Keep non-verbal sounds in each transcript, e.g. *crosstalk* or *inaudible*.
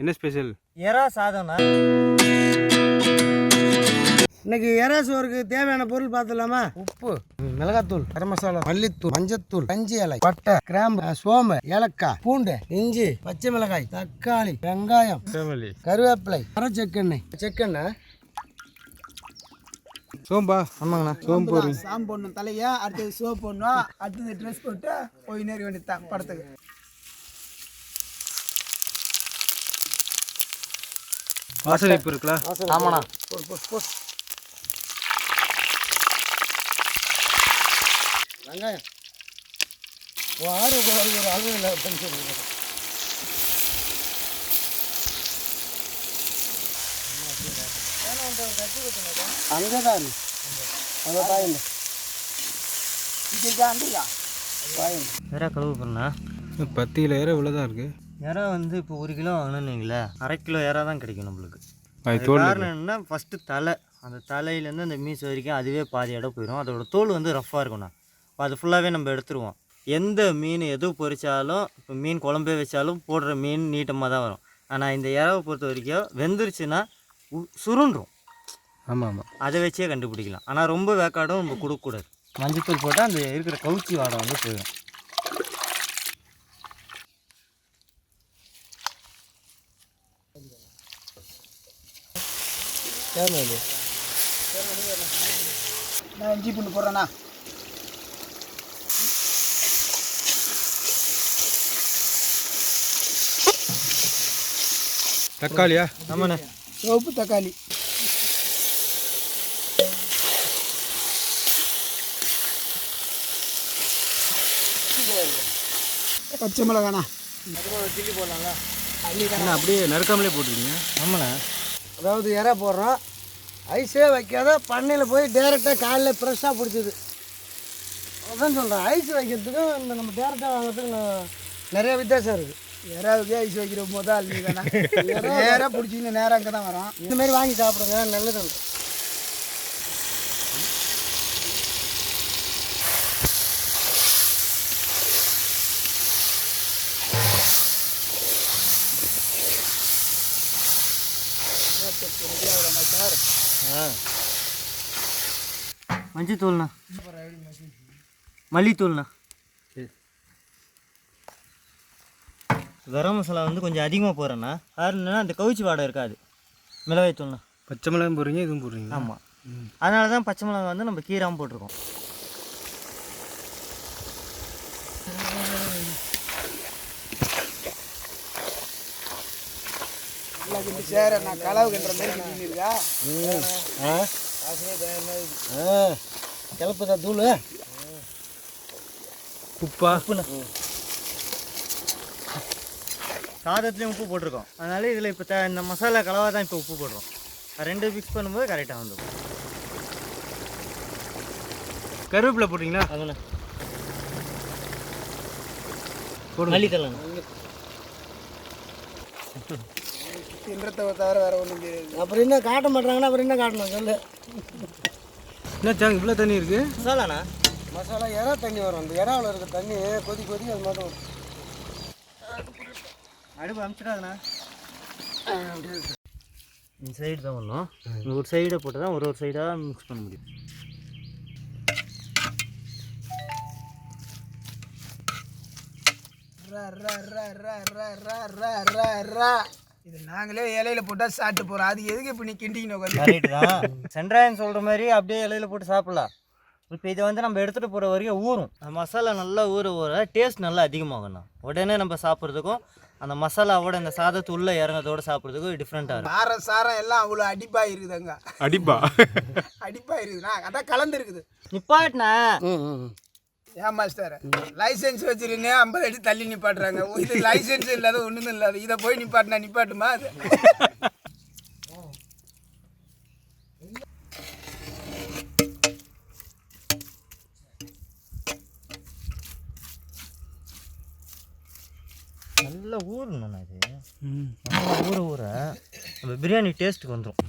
என்ன ஸ்பெஷல் எறா சாதம்னா இன்னைக்கு எறா சோறுக்கு தேவையான பொருள் பார்த்துலாமா உப்பு மிளகாத்தூள் கரம் மசாலா மல்லித்தூள் மஞ்சத்தூள் கஞ்சி இலை பட்டை கிராம்பு சோம்பு ஏலக்காய் பூண்டு இஞ்சி பச்சை மிளகாய் தக்காளி வெங்காயம் கருவேப்பிலை அரை செக்கெண்ணெய் செக்கெண்ணெய் சோம்பா. ஆமாங்கண்ணா. சோம்பு போடுறீங்க சாம் போடணும் தலையா அடுத்தது சோப் போடணும். அடுத்தது ட்ரெஸ் போட்டு போய் நேர வேண்டியதுதான் படத்துக்கு. வாசனை இப்போ இருக்குல்ல ஆமாண்ணா. வெங்காயம். ஆறு ஒரு அளவு இல்லை அப்படின்னு சொல்லுங்கள் அங்கே தான் அங்கே பாயுங்க இது தான் வேற கழுவு பண்ணா பத்து கிலோ வேற இவ்வளோ தான் இருக்குது எறா வந்து இப்போ ஒரு கிலோ வாங்கினீங்களே அரை கிலோ எறா தான் கிடைக்கும் நம்மளுக்கு. காரணம் என்னன்னா ஃபஸ்ட்டு தலை. அந்த தலையிலேருந்து அந்த மீஸ் வரைக்கும் அதுவே பாதி இடம் போயிடும். அதோட தோல் வந்து ரஃப்பாக இருக்கும்ண்ணா. இப்போ அது ஃபுல்லாகவே நம்ம எடுத்துருவோம். எந்த மீன் எது பொரிச்சாலும் இப்போ மீன் குழம்பே வச்சாலும் போடுற மீன் நீட்டமாக தான் வரும். ஆனால் இந்த இறாவை பொறுத்த வரைக்கும் வெந்துருச்சுன்னா உ- சுருண்டும் ஆமாம். ஆமாம் அதை வச்சே கண்டுபிடிக்கலாம். ஆனால் ரொம்ப வேக்காடும் நம்ம கொடுக்கக்கூடாது. மஞ்சத்தூள் போட்டால் அந்த இருக்கிற கவுச்சி வாடை வந்து போயிடும். தேவை நான் இஞ்சி பூண்டு போடுறேண்ணா. தக்காளியா? ஆமாண்ணே. சிவப்பு தக்காளி. பச்சை மிளகாண்ணா. என்ன அப்படியே நறுக்காமலே போட்டுருக்கீங்க. ஆமாண்ணே. அதாவது இறை போடுறோம். ஐஸே வைக்காத பண்ணையில் போய் டேரெக்டாக காலையில் ஃப்ரெஷ்ஷாக பிடிச்சிது. அதான் சொல்கிறேன் ஐஸ் வைக்கிறதுக்கும் இந்த நம்ம டேரெக்டாக வாங்குறதுக்கு நிறைய வித்தியாசம் இருக்குது யாராவது ஐஸ் வைக்கிற போது தான் அள்ளி தானே *laughs* நேராக பிடிச்சின்னு நேராக அங்கே தான் வரோம். இந்த மாதிரி வாங்கி சாப்பிடுங்க நல்லது ஆ மஞ்சத்தூள்ண்ணா. மல்லித்தூள்ண்ணா. கரம் மசாலா வந்து கொஞ்சம் அதிகமாக போடுறேண்ணா. காரணம் அந்த கவுச்சி வாடை இருக்காது. மிளகாய் தூள்ண்ணா பச்சை மிளகாயும் போடுறீங்க இதுவும் போடுறீங்க ஆமாம் அதனால தான் பச்சை மிளகாய் வந்து நம்ம கீராமல் போட்டிருக்கோம். சேர நான் மாதிரி கிளப்புதா தூள்? உப்பா? சாதத்துலேயும் உப்பு போட்டிருக்கோம். அதனால இதில் இப்போ த இந்த மசாலா கலவாக தான் இப்போ உப்பு போடுறோம். ரெண்டு மிக்ஸ் பண்ணும்போது கரெக்டாக வந்துடும் கருவேப்பிலை போட்டிங்களா? அதுண்ணா போடுங்க. மல்லித்தலைண்ணா *laughs* கிண்டுறத தவிர வேற ஒன்றும் தெரியாது. அப்புறம் என்ன காட்ட மாட்டாங்கன்னா அப்புறம் என்ன காட்டணும் சொல்லு. என்ன சாங் இவ்வளோ தண்ணி இருக்கு? மசாலாண்ணா? மசாலா இறா தண்ணி வரும். அந்த இறாவில் இருக்க தண்ணி கொதி கொதி அது மட்டும் வரும். அடுப்பு அமுச்சிடாதுண்ணா. இந்த சைடு தான் வரணும். இந்த ஒரு சைடை போட்டு தான் ஒரு ஒரு சைடாக மிக்ஸ் பண்ண முடியும். ரா, ரா, ரா, ரா, ரா, ரா, ரா, ரா, ரா. இது நாங்களே இலையில போட்டா சாப்பிட்டு போறோம். அது எதுக்கு இப்ப நீ கிண்டிக்கணும் உட்காந்து சென்ட்ராயன் சொல்கிற மாதிரி அப்படியே இலையில போட்டு சாப்பிடலாம். இப்போ இதை வந்து நம்ம எடுத்துகிட்டு போகிற வரைக்கும் ஊறும். அந்த மசாலா நல்லா ஊற ஊற டேஸ்ட் நல்லா அதிகமாகும்ண்ணா உடனே நம்ம சாப்பிட்றதுக்கும் அந்த மசாலாவோட இந்த சாதத்து உள்ளே இறங்கத்தோட சாப்பிட்றதுக்கும் டிஃப்ரெண்ட்டாக இருக்கும். காரம் சாரம் எல்லாம் அவ்வளோ அடிப்பா. இருக்குது அங்க அடிப்பா அடிப்பா இருக்குதுண்ணா அதான் கலந்து இருக்குது நிப்பாட்டினா ஏன் மாஸ்டர் லைசென்ஸ் வச்சிருந்தே ஐம்பது அடி தள்ளி நிப்பாட்டுறாங்க. இது லைசென்ஸ் இல்லாத ஒன்றும் இல்லாத. இதை போய் நிப்பாட்டினா நிப்பாட்டுமா அது? நல்லா ஊறணும்ண்ணா இது. நல்லா ஊற ஊற நம்ம பிரியாணி டேஸ்ட்டுக்கு வந்துடும்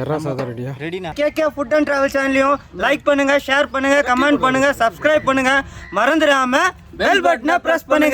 எறா சாதம் ரெடியா ரெடினா கேகே ஃபுட் அண்ட் ட்ராவல் சேனலையும் லைக் பண்ணுங்க ஷேர் பண்ணுங்க கமெண்ட் பண்ணுங்க சப்ஸ்கிரைப் பண்ணுங்க. மறந்துடாம பெல் பட்டனை பிரஸ் பண்ணுங்க.